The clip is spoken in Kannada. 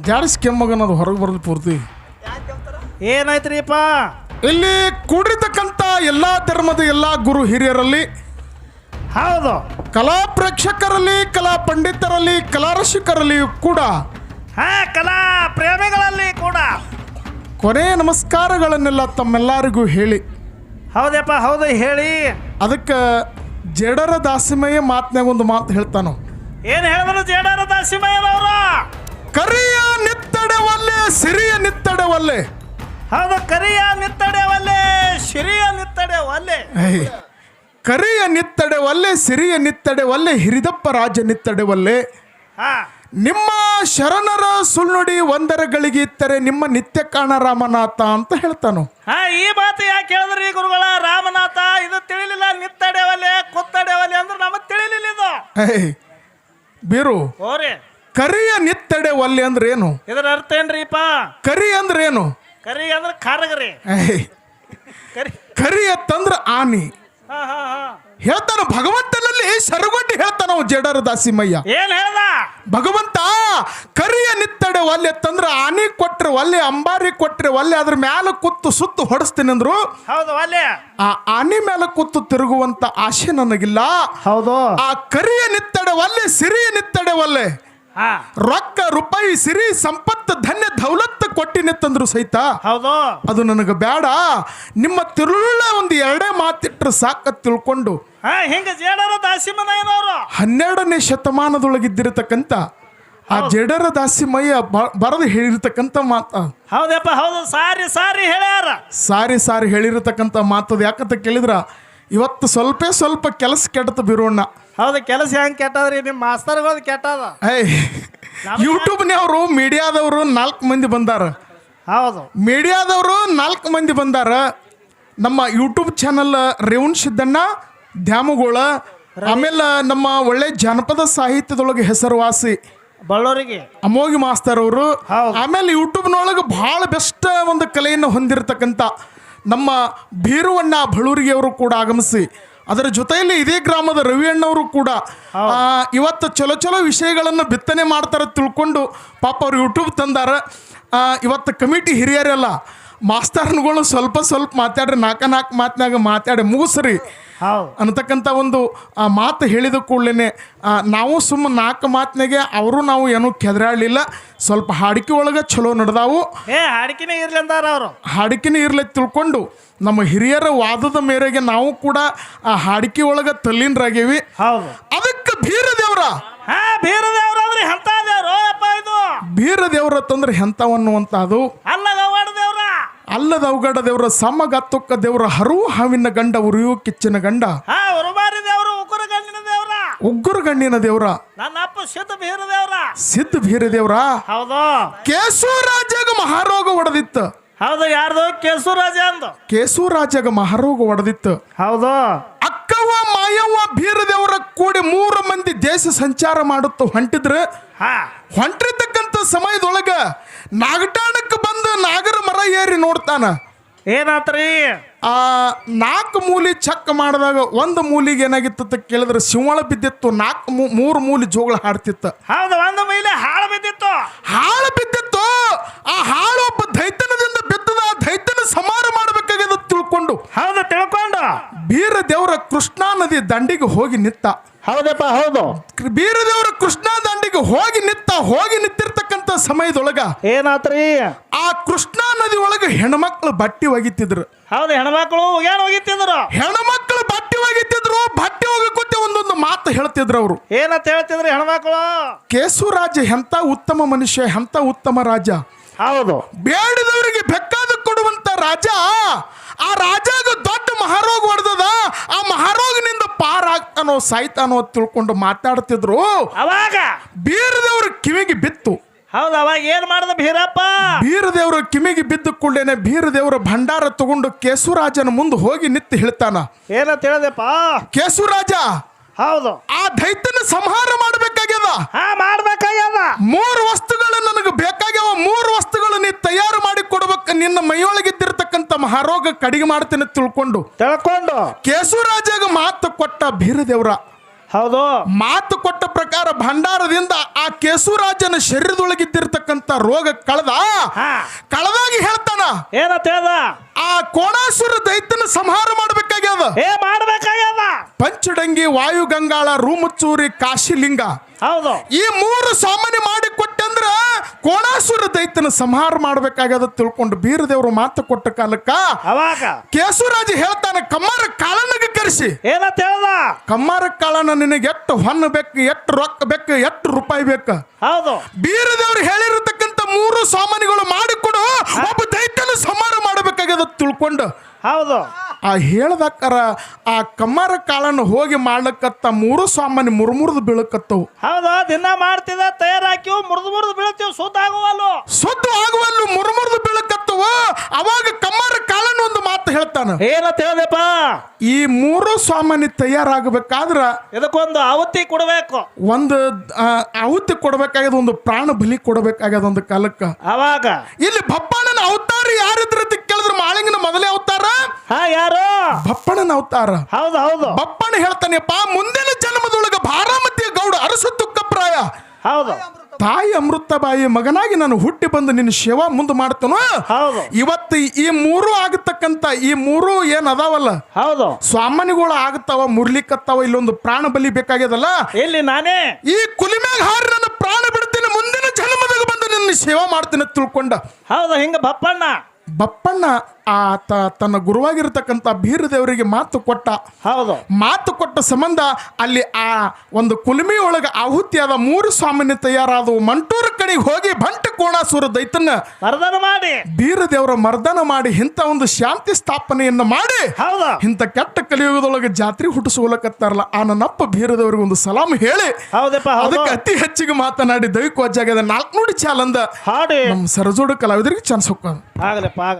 ಜಾಡಿಸ್ ಕೆಮ್ಮಗನದು ಹೊರಗೆ ಬರೋದು ಪೂರ್ತಿ. ಏನಾಯ್ತ್ರಿಪ್ಪ? ಇಲ್ಲಿ ಕೂಡಿರ್ತಕ್ಕಂಥ ಎಲ್ಲಾ ಧರ್ಮದ ಎಲ್ಲಾ ಗುರು ಹಿರಿಯರಲ್ಲಿ ಹೌದು. ಕಲಾ ಪ್ರೇಕ್ಷಕರಲ್ಲಿ ಕಲಾ ಪಂಡಿತರಲ್ಲಿ ಕಲಾ ಕೂಡ ಹಾ ಕಲಾ ಪ್ರೇಮಿಗಳಲ್ಲಿ ಕೂಡ. ಕೊನೆ ನಮಸ್ಕಾರಗಳನ್ನೆಲ್ಲ ತಮ್ಮೆಲ್ಲರಿಗೂ ಹೇಳಿ. ಹೌದಪ್ಪ ಹೌದು ಹೇಳಿ. ಅದಕ್ಕೆ ಜಡರ ದಾಸಿಮಯ್ಯ ಮಾತನಾಗ ಒಂದು ಮಾತು ಹೇಳ್ತಾನು. ಏನ್ ಹೇಳಿದ್ರು ಜೇಡರ ದಾಸಿಮಯ್ಯನವರು? ಕರಿಯ ನಿತ್ತಡೆವಲ್ಲೆ ಸಿರಿಯ ನಿತ್ತಡವಲ್ಲೇ. ಹೌದು ಕರಿಯ ನಿತ್ತಡೆ ಸಿರಿಯ ಶಿರಿಯ ನಿತ್ತಡೆ ಒಲ್ಲೆ ಏಯ್, ಕರಿಯ ನಿತ್ತಡವಲ್ಲೇ ಸಿರಿಯ ನಿತ್ತಡವಲ್ಲೇ ಹಿರಿದಪ್ಪ ರಾಜ ನಿತ್ತಡವಲ್ಲೇ. ಹಾ. ನಿಮ್ಮ ಶರಣರ ಸುಳ್ನುಡಿ ಒಂದರಗಳಿಗೆ ಇತ್ತರೆ ನಿಮ್ಮ ನಿತ್ಯ ಕಾಣ ರಾಮನಾಥ ಅಂತ ಹೇಳ್ತಾನು. ಹಾ ಈ ಮಾತು ಯಾಕೆ ಹೇಳಿದ್ರಿ ಗುರುಗಳ? ರಾಮನಾಥ ಇದು ತಿಳಿಲಿಲ್ಲ ನಿತ್ತಡೆ ಕುತ್ತಡೆವಲೆ ಅಂದ್ರೆ ನಮಗೆ ತಿಳಿಲಿಲ್ಲ ಇದು. ಏಯ್, ಬೀರು. ಓರಿ ಕರಿಯ ನಿತ್ತಡೆ ಒಲ್ಲೆ ಅಂದ್ರೆ ಏನು? ಇದರ ಅರ್ಥ ಏನ್ರಿಪ್ಪ ಕರಿ ಅಂದ್ರೆ ಏನು? ಕರಿ ಅಂದ್ರೆ ಕಾರಗರಿ. ಕರಿ. ಕರಿ ಎತ್ತಂದ್ರ ಆನಿ. ಹೇಳ್ತಾನ ಭಗವಂತನಲ್ಲಿ ಸರಗೊಟ್ಟಿ ಹೇಳ್ತಾನ ಜಡರ ದಾಸಿಮಯ್ಯ. ಏನ್ ಹೇಳ ಭಗವಂತ ಕರಿಯ ನಿತ್ತಡೆ ಒಲ್ಲೆ ತಂದ್ರ ಆನಿ ಕೊಟ್ರೆ ಒಲ್ಲೆ ಅಂಬಾರಿ ಕೊಟ್ರೆ ಒಲ್ಲೆ ಅದ್ರ ಮ್ಯಾಲ ಕುತ್ತು ಸುತ್ತು ಹೊಡಿಸ್ತೀನಿ ಅಂದ್ರು. ಹೌದು ಒಲ್ಲೆ. ಆ ಆನೆ ಮೇಲೆ ಕೂತು ತಿರುಗುವಂತ ಆಸೆ ನನಗಿಲ್ಲ. ಹೌದು. ಆ ಕರಿಯ ನಿತ್ತಡೆ ಒಲ್ಲೆ ಸಿರಿಯ ನಿತ್ತಡೆ ಒಲ್ಲೆ. ರೊಕ್ಕ ರೂಪಾಯಿ ಸಿರಿ ಸಂಪತ್ತು ಧನ್ಯ ದೌಲತ್ತು ತಂದ್ರು ಸಹಿತ. ಹೌದು. ಅದು ನನಗೆ ಬೇಡ. ನಿಮ್ಮ ತಿರುಳ ಒಂದು ಎರಡೇ ಮಾತಿಟ್ರೆ ಸಾಕ ತಿಳ್ಕೊಂಡು. ಹಾ ಹಿಂಗ ಜೇಡರ ದಾಸಿಮನಯ್ಯನವರು. ಹನ್ನೆರಡನೇ ಶತಮಾನದೊಳಗಿದ್ದಿರತಕ್ಕಂಥ ಆ ಜಡರ ದಾಸಿಮಯ್ಯ ಬರೆದು ಹೇಳಿರ್ತಕ್ಕಂಥ ಮಾತ. ಹೌದಪ್ಪ ಹೌದು. ಸಾರಿ ಸಾರಿ ಹೇಳ್ಯಾರ. ಸಾರಿ ಸಾರಿ ಹೇಳಿರತಕ್ಕಂಥ ಮಾತದು ಯಾಕಂತ ಕೇಳಿದ್ರ? ಇವತ್ತು ಸ್ವಲ್ಪ ಸ್ವಲ್ಪ ಕೆಲಸ ಕೆಡತ ಬಿರೋಣ ಹೌದು ಕೆಲಸ ಹೆಂಗ್ ಕೆಟ್ಟದ್ರಿ? ನಿಮ್ಮ ಮಾಸ್ತರ್ಗಳ್ ಕೆಟ್ಟದ. ಯೂಟ್ಯೂಬ್ ನವರು ಮೀಡಿಯಾದವರು ನಾಲ್ಕು ಮಂದಿ ಬಂದಾರ. ಹೌದು. ಮೀಡಿಯಾದವರು ನಾಲ್ಕು ಮಂದಿ ಬಂದಾರ. ನಮ್ಮ ಯೂಟ್ಯೂಬ್ ಚಾನಲ್ ರೇವಣ್ ಸಿದ್ದಣ್ಣ ದ್ಯಾಮುಗೋಳ ಆಮೇಲೆ ನಮ್ಮ ಒಳ್ಳೆ ಜಾನಪದ ಸಾಹಿತ್ಯದೊಳಗೆ ಹೆಸರುವಾಸಿ ಬಳ್ಳೋರಿಗೆ. ಅಮೋಗಿ ಮಾಸ್ತರ್ ಅವರು. ಆಮೇಲೆ ಯೂಟ್ಯೂಬ್ನೊಳಗೆ ಭಾಳ ಬೆಸ್ಟ್ ಒಂದು ಕಲೆಯನ್ನು ಹೊಂದಿರತಕ್ಕಂಥ ನಮ್ಮ ಭೀರುವಣ್ಣ ಬಳೂರಿಗೆಯವರು ಅವರು ಕೂಡ ಆಗಮಿಸಿ ಅದರ ಜೊತೆಯಲ್ಲಿ ಇದೇ ಗ್ರಾಮದ ರವಿ ಅಣ್ಣವರು ಕೂಡ ಇವತ್ತು ಚಲೋ ಚಲೋ ವಿಷಯಗಳನ್ನು ಬಿತ್ತನೆ ಮಾಡ್ತಾರೆ ತಿಳ್ಕೊಂಡು ಪಾಪ ಅವ್ರು ಯೂಟ್ಯೂಬ್ ತಂದಾರ. ಇವತ್ತು ಕಮಿಟಿ ಹಿರಿಯರೆಲ್ಲ ಮಾಸ್ತರ್ನುಗಳು ಸ್ವಲ್ಪ ಸ್ವಲ್ಪ ಮಾತಾಡ್ರಿ ನಾಲ್ಕ ನಾಲ್ಕು ಮಾತಿನಾಗ ಮಾತಾಡಿ ಮುಗಿಸ್ರಿ. ಅನ್ನತಕ್ಕಂಥ ಒಂದು ಆ ಮಾತು ಹೇಳಿದ ಕೂಡಲೇ ನಾವು ಸುಮ್ಮ ನಾಲ್ಕು ಮಾತಿನಾಗೆ ಅವರು ನಾವು ಏನೂ ಕೆದರಾಡಲಿಲ್ಲ. ಸ್ವಲ್ಪ ಹಾಡಿಕೆ ಒಳಗೆ ಚಲೋ ನಡೆದಾವು. ಏ ಹಾಡಿಕೆನೇ ಇರ್ಲಿ ಅಂದಾರ ಅವರು. ಹಾಡಿಕೆನೇ ಇರ್ಲಿ ತಿಳ್ಕೊಂಡು ನಮ್ಮ ಹಿರಿಯರ ವಾದದ ಮೇರೆಗೆ ನಾವು ಕೂಡ ಆ ಹಾಡಿಕೆ ಒಳಗೆ ತಲ್ಲೀನರಾಗೇವಿ ಹೌದು. ಅದಕ್ಕೆ ಬೀರ ದೇವ್ರ ಹಾ ಬೀರ ದೇವ್ರ ಅಂದ್ರೆ ಎಂತ ದೇವ್ರು ಅಪ್ಪ ಇದು. ಬೀರ ದೇವ್ರ ತಂದ್ರೆ ಹೆಂತವನ್ನುವಂಥದ್ದು ಅಲ್ಲ ಅಲ್ಲದ ಅವಗಡ ದೇವರ ಸಮಗತ್ತುಕ್ಕ ದೇವರ ಹರು ಹಾವಿನ ಗಂಡ ಉರಿಯು ಕಿಚ್ಚಿನ ಗಂಡ. ಹಾ ಉರುಮಾರಿ ದೇವ್ರು ಉಗ್ಗುರು ನನ್ನ ಅಪ್ಪ ಸಿದ್ಧ ಬೀರ ದೇವ್ರ. ಸಿದ್ಧ ಬೀರ ದೇವ್ರ. ಹೌದು. ಮಹಾರೋಗ ಹೊಡೆದಿತ್ತು ಹೌದು ಯಾರ್ದು? ಕೇಸುರಾಜ ಅಂದು. ಕೇಸೂರಾಜಾಗ ಮಹಾರೋಗ ಹೊಡೆದಿತ್ತು ಹೌದು. ಅಕ್ಕವ್ವ ಮಾಯವ್ವ ಬೀರದೇವರ ಕೂಡಿ ಮೂರು ಮಂದಿ ದೇಶ ಸಂಚಾರ ಮಾಡುತ್ತ ಹೊಂಟಿದ್ರ. ಹಾ. ಹೊಂಟಿರ್ತಕ್ಕಂಥ ಸಮಯದೊಳಗ ನಾಗಟಾಣಕ್ಕೆ ಏರಿ ನೋಡ್ತಾನ. ಏನಾತ್ರಿ? ಆ ನಾಲ್ಕು ಮೂಲಿ ಚಕ್ ಮಾಡಿದಾಗ ಒಂದು ಮೂಲಿಗೆ ಏನಾಗಿತ್ತು ಅಂತ ಕೇಳಿದ್ರೆ ಸಿಂಹಳ ಬಿದ್ದಿತ್ತು. ನಾಲ್ಕು ಮೂ- ಮೂರು ಮೂಲಿ ಜೋಗಳ ಹಾಡ್ತಿತ್ತು. ಹೌದು ಒಂದು ಮೈಲಿ ಹಾಳು ಬಿದ್ದಿತ್ತು. ಹಾಳು ಬಿದ್ದಿತ್ತು. ಆ ಹಾಳು ಒಬ್ಬ ದೈತನದಿಂದ ಬಿದ್ದದ ಆ ದೈತನ ಸಮಾರ ಮಾಡಬೇಕಾಗ್ಯದ ತಿಳ್ಕೊಂಡು. ಹೌದು ತಿಳ್ಕೊಂಡು. ಬೀರ ದೇವರ ಕೃಷ್ಣಾ ನದಿ ದಂಡಿಗೆ ಹೋಗಿ ನಿತ್ತ. ಹೌದಪ್ಪ ಹೌದು. ಬೀರ ದೇವರ ಕೃಷ್ಣಾ ದಂಡಿಗೆ ಹೋಗಿ ನಿತ್ತ. ಹೋಗಿ ನಿಂತಿರ್ತಕ್ಕಂಥ ಸಮಯದೊಳಗ ಏನಾತ್ರಿ? ಆ ಕೃಷ್ಣಾ ನದಿ ಒಳಗೆ ಹೆಣ್ಮಕ್ಳು ಬಟ್ಟಿ ಒಗಿತಿದ್ರು. ಹೌದು ಹೆಣ್ಮಕ್ಳು ಏನ್ ಹೋಗಿತ್ತಿದ್ರು ಹೆಣ್ಮಕ್ಳು ಬಟ್ಟಿ ಒಗಿತಿದ್ರು ಬಟ್ಟಿ ಒಗಕುತ್ತೆ ಒಂದೊಂದು ಮಾತು ಹೇಳ್ತಿದ್ರು ಅವರು. ಏನಂತ ಹೇಳ್ತಿದ್ರು ಹೆಣ್ಮಕ್ಳು? ಕೇಸುರಾಜ ಎಂತ ಉತ್ತಮ ಮನುಷ್ಯ ಎಂತ ಉತ್ತಮ ರಾಜ? ಹೌದು. ಬೇಡದವರಿಗೆ ಬೆಕ್ಕಾದ ಕೊಡುವಂತ ರಾಜ ಆ ರಾಜಾಗ ದೊಡ್ಡ ಮಹಾರೋಗ ಹೊಡೆದದ ಆ ಮಹಾರೋಗನಿಂದ ಪಾರಾಗ್ತಾನೋ ಸಾಯ್ತಾನೋ ಅಂತ ತಿಳ್ಕೊಂಡು ಮಾತಾಡ್ತಿದ್ರು. ಅವಾಗ? ಬೀರದವ್ರ ಕಿವಿಗೆ ಬಿತ್ತು. ಹೌದು ಅವಾಗ ಏನ್ ಮಾಡ್ದ ಭೀರಪ್ಪ? ಕಿಮಿಗೆ ಬಿದ್ದು ಬಿದ್ದ ಕೂಡಲೇನೆ ದೇವರು ಭಂಡಾರ ತಗೊಂಡು ಕೇಸುರಾಜನ ಮುಂದೆ ಹೋಗಿ ನಿತ್ತು ಹೇಳ್ತಾನ. ಏನಂತ ಹೇಳ್ದಪ್ಪ ಕೇಸುರಾಜ! ಹೌದು. ಆ ದೈತ್ಯನ ಸಂಹಾರ ಮಾಡ್ಬೇಕಾಗ್ಯದ. ಹಾ ಮಾಡ್ಬೇಕಾಗ್ಯದ. ಮೂರು ವಸ್ತುಗಳು ನನಗೆ ಬೇಕಾಗ್ಯವ. ಮೂರು ವಸ್ತುಗಳು ನೀ ತಯಾರು ಮಾಡಿ ಕೊಡ್ಬೇಕು. ನಿನ್ನ ಮೈಯೊಳಗಿದ್ದಿರ್ತಕ್ಕಂಥ ಮಹಾರೋಗ ಕಡಿಗೆ ಮಾಡ್ತೇನೆ ತಿಳ್ಕೊಂಡು. ತಿಳ್ಕೊಂಡು. ಕೇಸುರಾಜಗ ಮಾತು ಕೊಟ್ಟ ಬೀರದೇವ್ರ ಹೌದು. ಮಾತು ಕೊಟ್ಟ ಪ್ರಕಾರ ಭಂಡಾರದಿಂದ ಆ ಕೇಸುರಾಜನ ಶರೀರದೊಳಗಿದ್ದಿರ್ತಕ್ಕಂಥ ರೋಗ ಕಳೆದ? ಕಳೆದಾಗಿ ಹೇಳ್ತಾನ. ಏನಂತ ಹೇಳ್ದ ಆ ಕೋಣಾಸುರ ದೈತ್ಯನ ಸಂಹಾರ ಮಾಡ್ಬೇಕಾಗ್ಯದ. ಏ ಮಾಡ್ಬೇಕಾಗ್ಯದ? ಪಂಚಡಂಗಿ ವಾಯುಗಂಗಾಳ ರೂಮುಚ್ಚೂರಿ ಕಾಶಿಲಿಂಗ. ಹೌದು. ಈ ಮೂರು ಸಾಮಾನ್ಯ ಮಾಡಿ ಕೊಟ್ಟಂದ್ರ ಕೋಣಾಸುರ ದೈತ್ಯನ ಸಂಹಾರ ಮಾಡ್ಬೇಕಾಗದ ತಿಳ್ಕೊಂಡು ಬೀರದೇವರು ಮಾತು ಕೊಟ್ಟ ಕಾಲಕ್ಕ ಅವಾಗ? ಕೇಸುರಾಜ ಹೇಳ್ತಾನೆ ಕಮ್ಮಾರ ಕಾಳನಿಗೆ ಕರೆಸಿ. ಏನಂತ ಹೇಳ್ದ? ಕಮ್ಮಾರ ಕಾಳನ ನಿನಗೆ ಎಷ್ಟು ಹೊನ್ನ ಬೇಕು ಎಷ್ಟು ರೊಕ್ಕ ಬೇಕು ಎಷ್ಟು ರೂಪಾಯಿ ಬೇಕು. ಹೌದು. ಬೀರದೇವ್ರು ಹೇಳಿರತಕ್ಕಂತ ಮೂರು ಸಾಮಾನ್ಯಗಳು ಮಾಡಿಕೊಡು ಒಬ್ಬ ದೈತ್ಯನ ಸಂಹಾರ ಮಾಡಬೇಕಾಗ್ಯದ ತಿಳ್ಕೊಂಡು. ಹೌದು. ಆ ಹೇಳ್ದಕ್ಕಾರ ಆ ಕಮ್ಮರ ಕಾಳನ್ನು ಹೋಗಿ ಮಾಡ್ಲಕ್ಕತ್ತ ಮೂರು ಸಾಮಾನ್ಯ ಮುರುಮುರ್ದು ಬೀಳಕತ್ತವು. ಹೌದಾ? ದಿನ ಮಾಡ್ತಿದ ತಯಾರಾಕಿವು ಮುರಿದು ಮುರಿದು ಬೀಳ್ತೀವಿ ಸುತ್ತ ಆಗುವಲ್ಲು? ಸುದ್ದು ಆಗುವಲ್ಲು ಮುರ್ಮುರ್ದು ಬೀಳಕತ್ತವು. ಅವಾಗ ಕಮ್ಮರ ಕಾಳನ್ನು ಒಂದು ಮಾತು ಹೇಳ್ತಾನ. ಏನಂತ ಹೇಳ್ದಪ್ಪ? ಈ ಮೂರು ಸಾಮಾನ್ಯ ತಯಾರಾಗಬೇಕಾದ್ರ ಇದಕ್ಕೊಂದು ಆಹುತಿ ಕೊಡಬೇಕು. ಒಂದು ಆ, ಆಹುತಿ ಕೊಡಬೇಕಾಗ್ಯದ ಒಂದು ಪ್ರಾಣ ಬಲಿ ಕೊಡಬೇಕಾಗ್ಯದ ಒಂದು ಕಾಲಕ್ಕ. ಅವಾಗ? ಇಲ್ಲಿ ಭಪ್ಪಣ್ಣನ ಅವತಾರ ಯಾರಿದ್ರ ಅಂತ ಕೇಳಿದ್ರೆ ಮಾಳಿಂಗನ ಮೊದಲೇ ಅವತಾರ. ಹಾ ಯಾರು? ಬಪ್ಪಣ್ಣನ ಅವತಾರ. ಹೌದು ಹೌದು. ಬಪ್ಪಣ್ಣ ಹೇಳ್ತಾನೆಪ್ಪ ಮುಂದಿನ ಜನ್ಮದೊಳಗ ಭಾರಾಮತಿಯ ಗೌಡ ಅರಸು ತುಕ್ಕಪ್ರಾಯ ಹೌದು. ತಾಯಿ ಅಮೃತಬಾಯಿ ಮಗನಾಗಿ ನಾನು ಹುಟ್ಟಿ ಬಂದು ನಿನ್ನ ಸೇವಾ ಮುಂದೆ ಮಾಡ್ತನೋ? ಹೌದು. ಇವತ್ತು ಈ ಮೂರು ಆಗತಕ್ಕಂತ ಈ ಮೂರು ಏನ್ ಅದಾವಲ್ಲ? ಹೌದು. ಸ್ವಾಮನಿಗಳು ಆಗ್ತಾವ ಮುರ್ಲಿಕ್ಕತ್ತಾವ ಇಲ್ಲೊಂದು ಪ್ರಾಣ ಬಲಿ ಬೇಕಾಗ್ಯದಲ್ಲ? ಎಲ್ಲಿ ನಾನೇ? ಈ ಕುಲಿಮ್ಯಾಗ ಹಾರಿ ನನ್ನ ಪ್ರಾಣ ಬಿಡ್ತೀನಿ ಮುಂದಿನ ಜನ್ಮದಾಗ ಬಂದು ನಿನ್ನ ಸೇವಾ ಮಾಡ್ತೀನಿ ಅಂತ ತಿಳ್ಕೊಂಡ. ಹೌದು ಹಿಂಗ ಬಪ್ಪಣ್ಣ. ಬಪ್ಪಣ್ಣ ಆತ ತನ್ನ ಗುರುವಾಗಿರ್ತಕ್ಕಂಥ ಬೀರದೇವರಿಗೆ ಮಾತು ಕೊಟ್ಟ. ಹೌದು. ಮಾತು ಕೊಟ್ಟ ಸಂಬಂಧ ಅಲ್ಲಿ ಆ ಒಂದು ಕುಲುಮಿ ಒಳಗೆ ಆಹುತಿಯಾದ ಮೂರು ಸಾಮಾನ್ಯ ತಯಾರಾದವು. ಮಂಟೂರ ಕಡೆಗೆ ಹೋಗಿ ಬಂಟ ಕೋಣಾಸುರ ದೈತನ್ನ ಮರ್ದನ ಮಾಡಿ. ಬೀರದೇವರ ಮರ್ದನ ಮಾಡಿ ಇಂಥ ಒಂದು ಶಾಂತಿ ಸ್ಥಾಪನೆಯನ್ನ ಮಾಡಿ ಹೌದಾ. ಇಂಥ ಕೆಟ್ಟ ಕಲಿಯುಗದೊಳಗೆ ಜಾತ್ರೆ ಹುಟ್ಟಿಸೋಲಕತ್ತಾರಲ್ಲ ಆ ನನ್ನಪ್ಪ ಬೀರದೇವರಿಗೆ ಒಂದು ಸಲಾಮ್ ಹೇಳಿ. ಹೌದಪ್ಪ ಅದಕ್ಕೆ ಅತಿ ಹೆಚ್ಚಿಗೆ ಮಾತನಾಡಿ ದೈವಿಕ ನಾಲ್ಕು ನೋಡಿ ಚಾಲಂದ ಹಾಡಿ. ನಮ್ಮ ಸರಜೋಡು ಕಲಾವಿದರಿಗೆ ಚಾನ್ಸ್ ಆಗಲಪ್ಪ ಆಗಲಿ